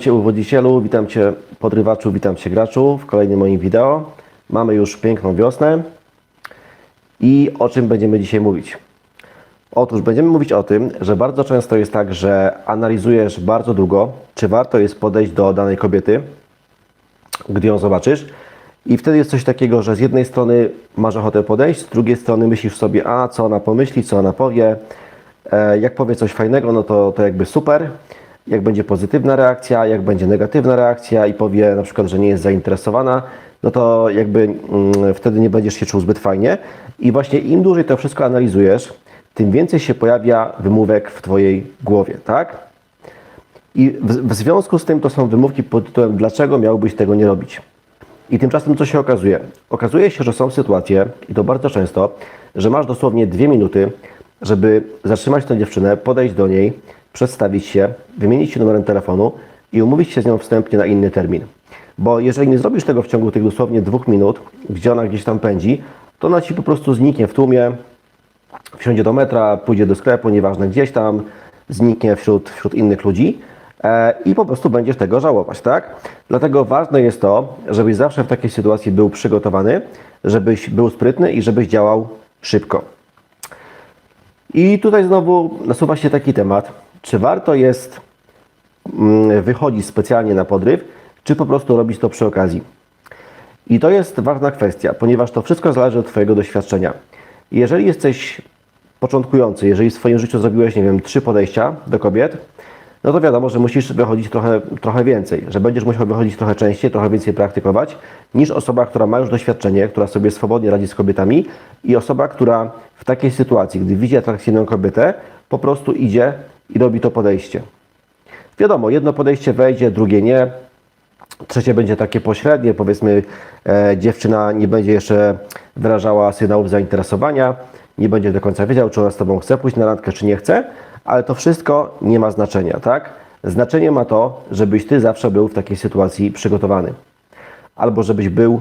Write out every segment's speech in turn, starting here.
Cię uwodzicielu, witam Cię podrywaczu, witam Cię graczu w kolejnym moim wideo. Mamy już piękną wiosnę i o czym będziemy dzisiaj mówić? Otóż będziemy mówić o tym, że bardzo często jest tak, że analizujesz bardzo długo, czy warto jest podejść do danej kobiety, gdy ją zobaczysz. I wtedy jest coś takiego, że z jednej strony masz ochotę podejść, z drugiej strony myślisz sobie, a co ona pomyśli, co ona powie. E, jak powie coś fajnego, no to, to jakby super. Jak będzie pozytywna reakcja, jak będzie negatywna reakcja i powie na przykład, że nie jest zainteresowana, no to jakby mm, wtedy nie będziesz się czuł zbyt fajnie. I właśnie im dłużej to wszystko analizujesz, tym więcej się pojawia wymówek w Twojej głowie, tak? I w, w związku z tym to są wymówki pod tytułem dlaczego miałbyś tego nie robić. I tymczasem co się okazuje? Okazuje się, że są sytuacje, i to bardzo często, że masz dosłownie dwie minuty, żeby zatrzymać tę dziewczynę, podejść do niej, przedstawić się, wymienić się numerem telefonu i umówić się z nią wstępnie na inny termin. Bo jeżeli nie zrobisz tego w ciągu tych dosłownie dwóch minut, gdzie ona gdzieś tam pędzi, to ona ci po prostu zniknie w tłumie, wsiądzie do metra, pójdzie do sklepu, nieważne gdzieś tam, zniknie wśród, wśród innych ludzi e, i po prostu będziesz tego żałować, tak? Dlatego ważne jest to, żebyś zawsze w takiej sytuacji był przygotowany, żebyś był sprytny i żebyś działał szybko. I tutaj znowu nasuwa się taki temat, czy warto jest mm, wychodzić specjalnie na podryw, czy po prostu robić to przy okazji. I to jest ważna kwestia, ponieważ to wszystko zależy od Twojego doświadczenia. Jeżeli jesteś początkujący, jeżeli w swoim życiu zrobiłeś, nie wiem, trzy podejścia do kobiet, no to wiadomo, że musisz wychodzić trochę, trochę więcej, że będziesz musiał wychodzić trochę częściej, trochę więcej praktykować, niż osoba, która ma już doświadczenie, która sobie swobodnie radzi z kobietami i osoba, która w takiej sytuacji, gdy widzi atrakcyjną kobietę, po prostu idzie i robi to podejście. Wiadomo, jedno podejście wejdzie, drugie nie, Trzecie będzie takie pośrednie, powiedzmy, e, dziewczyna nie będzie jeszcze wyrażała sygnałów zainteresowania, nie będzie do końca wiedział, czy ona z Tobą chce pójść na randkę, czy nie chce, ale to wszystko nie ma znaczenia, tak? Znaczenie ma to, żebyś Ty zawsze był w takiej sytuacji przygotowany. Albo żebyś był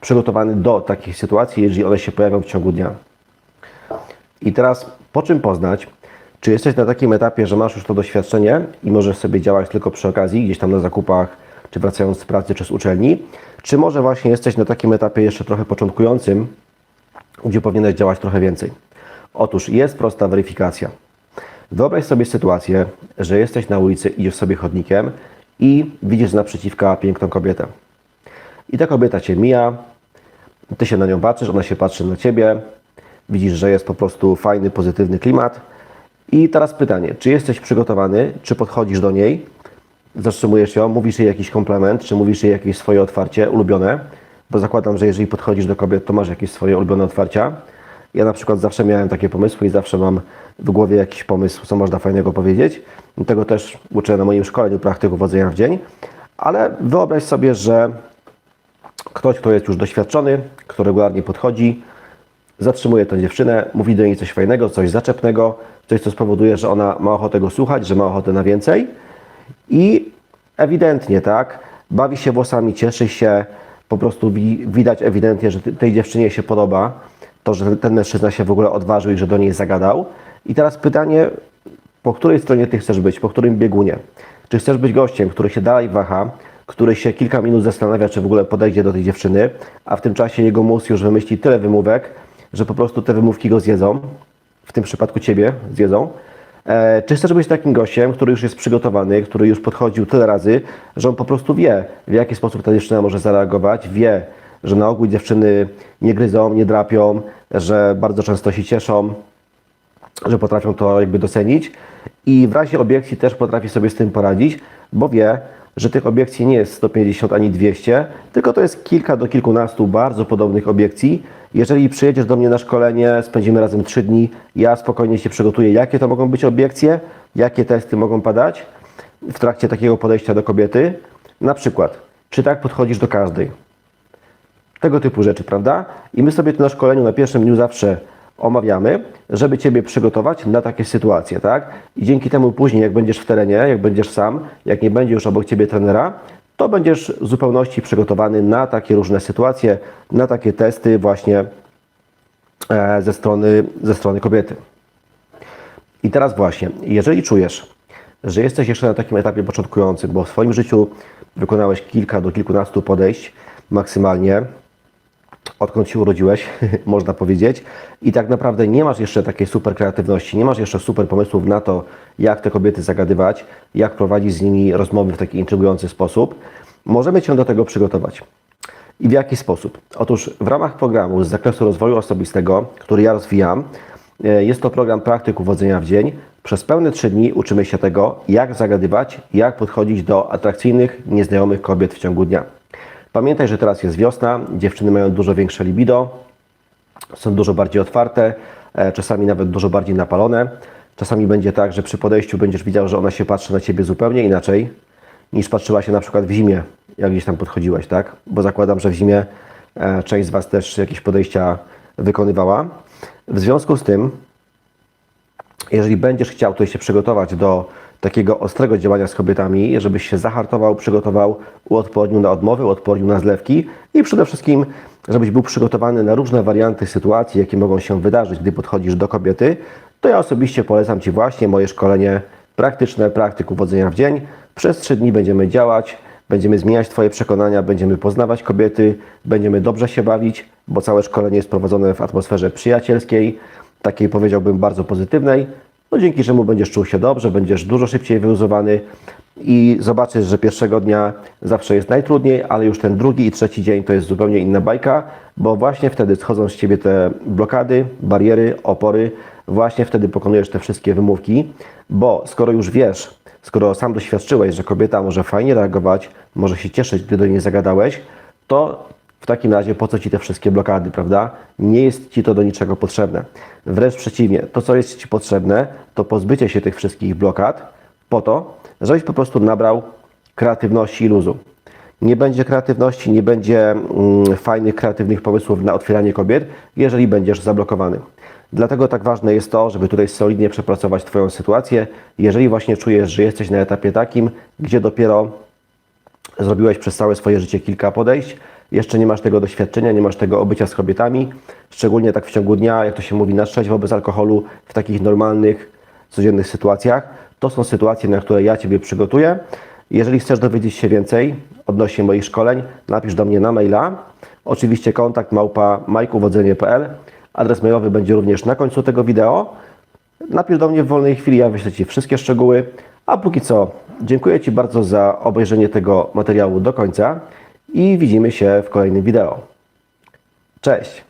przygotowany do takich sytuacji, jeżeli one się pojawią w ciągu dnia. I teraz po czym poznać, czy jesteś na takim etapie, że masz już to doświadczenie i możesz sobie działać tylko przy okazji, gdzieś tam na zakupach, czy wracając z pracy, czy z uczelni, czy może właśnie jesteś na takim etapie jeszcze trochę początkującym, gdzie powinieneś działać trochę więcej. Otóż jest prosta weryfikacja. Wyobraź sobie sytuację, że jesteś na ulicy, idziesz sobie chodnikiem i widzisz naprzeciwka piękną kobietę. I ta kobieta cię mija, ty się na nią patrzysz, ona się patrzy na ciebie, widzisz, że jest po prostu fajny, pozytywny klimat. I teraz pytanie, czy jesteś przygotowany, czy podchodzisz do niej, zatrzymujesz ją, mówisz jej jakiś komplement, czy mówisz jej jakieś swoje otwarcie ulubione, bo zakładam, że jeżeli podchodzisz do kobiet, to masz jakieś swoje ulubione otwarcia. Ja na przykład zawsze miałem takie pomysły i zawsze mam w głowie jakiś pomysł, co można fajnego powiedzieć. Tego też uczę na moim szkoleniu praktyk uwodzenia w dzień. Ale wyobraź sobie, że ktoś, kto jest już doświadczony, kto regularnie podchodzi, zatrzymuje tę dziewczynę, mówi do niej coś fajnego, coś zaczepnego, coś, co spowoduje, że ona ma ochotę go słuchać, że ma ochotę na więcej. I ewidentnie, tak, bawi się włosami, cieszy się, po prostu wi- widać ewidentnie, że tej dziewczynie się podoba to, że ten mężczyzna się w ogóle odważył i że do niej zagadał. I teraz pytanie, po której stronie ty chcesz być, po którym biegunie? Czy chcesz być gościem, który się dalej waha, który się kilka minut zastanawia, czy w ogóle podejdzie do tej dziewczyny, a w tym czasie jego mózg już wymyśli tyle wymówek, że po prostu te wymówki go zjedzą, w tym przypadku ciebie zjedzą. E, czy chcesz być takim gościem, który już jest przygotowany, który już podchodził tyle razy, że on po prostu wie, w jaki sposób ta dziewczyna może zareagować, wie, że na ogół dziewczyny nie gryzą, nie drapią, że bardzo często się cieszą, że potrafią to jakby docenić i w razie obiekcji też potrafi sobie z tym poradzić, bo wie, że tych obiekcji nie jest 150 ani 200, tylko to jest kilka do kilkunastu bardzo podobnych obiekcji. Jeżeli przyjedziesz do mnie na szkolenie, spędzimy razem 3 dni, ja spokojnie się przygotuję, jakie to mogą być obiekcje, jakie testy mogą padać w trakcie takiego podejścia do kobiety. Na przykład, czy tak podchodzisz do każdej? Tego typu rzeczy, prawda? I my sobie to na szkoleniu na pierwszym dniu zawsze omawiamy, żeby Ciebie przygotować na takie sytuacje, tak? I dzięki temu później, jak będziesz w terenie, jak będziesz sam, jak nie będzie już obok Ciebie trenera, to będziesz w zupełności przygotowany na takie różne sytuacje, na takie testy właśnie e, ze strony, ze strony kobiety. I teraz właśnie, jeżeli czujesz, że jesteś jeszcze na takim etapie początkującym, bo w swoim życiu wykonałeś kilka do kilkunastu podejść maksymalnie, odkąd się urodziłeś, można powiedzieć, i tak naprawdę nie masz jeszcze takiej super kreatywności, nie masz jeszcze super pomysłów na to, jak te kobiety zagadywać, jak prowadzić z nimi rozmowy w taki intrygujący sposób, możemy Cię do tego przygotować. I w jaki sposób? Otóż w ramach programu z zakresu rozwoju osobistego, który ja rozwijam, e, jest to program praktyk uwodzenia w dzień. Przez pełne trzy dni uczymy się tego, jak zagadywać, jak podchodzić do atrakcyjnych, nieznajomych kobiet w ciągu dnia. Pamiętaj, że teraz jest wiosna, dziewczyny mają dużo większe libido, są dużo bardziej otwarte, e, czasami nawet dużo bardziej napalone. Czasami będzie tak, że przy podejściu będziesz widział, że ona się patrzy na ciebie zupełnie inaczej niż patrzyła się na przykład w zimie, jak gdzieś tam podchodziłeś, tak? Bo zakładam, że w zimie e, część z Was też jakieś podejścia wykonywała. W związku z tym, jeżeli będziesz chciał tutaj się przygotować do takiego ostrego działania z kobietami, żebyś się zahartował, przygotował, uodpornił na odmowy, uodpornił na zlewki i przede wszystkim, żebyś był przygotowany na różne warianty sytuacji, jakie mogą się wydarzyć, gdy podchodzisz do kobiety, to ja osobiście polecam Ci właśnie moje szkolenie praktyczne, praktyk uwodzenia w dzień. Przez trzy dni będziemy działać, będziemy zmieniać Twoje przekonania, będziemy poznawać kobiety, będziemy dobrze się bawić, bo całe szkolenie jest prowadzone w atmosferze przyjacielskiej, takiej powiedziałbym bardzo pozytywnej, no dzięki czemu będziesz czuł się dobrze, będziesz dużo szybciej wyluzowany i zobaczysz, że pierwszego dnia zawsze jest najtrudniej, ale już ten drugi i trzeci dzień to jest zupełnie inna bajka, bo właśnie wtedy schodzą z Ciebie te blokady, bariery, opory, właśnie wtedy pokonujesz te wszystkie wymówki, bo skoro już wiesz, skoro sam doświadczyłeś, że kobieta może fajnie reagować, może się cieszyć, gdy do niej zagadałeś, to w takim razie po co Ci te wszystkie blokady, prawda? Nie jest Ci to do niczego potrzebne. Wręcz przeciwnie, to co jest Ci potrzebne, to pozbycie się tych wszystkich blokad po to, żebyś po prostu nabrał kreatywności i luzu. Nie będzie kreatywności, nie będzie mm, fajnych, kreatywnych pomysłów na otwieranie kobiet, jeżeli będziesz zablokowany. Dlatego tak ważne jest to, żeby tutaj solidnie przepracować Twoją sytuację. Jeżeli właśnie czujesz, że jesteś na etapie takim, gdzie dopiero zrobiłeś przez całe swoje życie kilka podejść, jeszcze nie masz tego doświadczenia, nie masz tego obycia z kobietami, szczególnie tak w ciągu dnia, jak to się mówi, na trzeźwo, bez alkoholu, w takich normalnych, codziennych sytuacjach. To są sytuacje, na które ja Ciebie przygotuję. Jeżeli chcesz dowiedzieć się więcej odnośnie moich szkoleń, napisz do mnie na maila. Oczywiście kontakt małpa majkuwodzenie.pl. Adres mailowy będzie również na końcu tego wideo. Napisz do mnie w wolnej chwili, ja wyślę Ci wszystkie szczegóły. A póki co, dziękuję Ci bardzo za obejrzenie tego materiału do końca i widzimy się w kolejnym wideo. Cześć!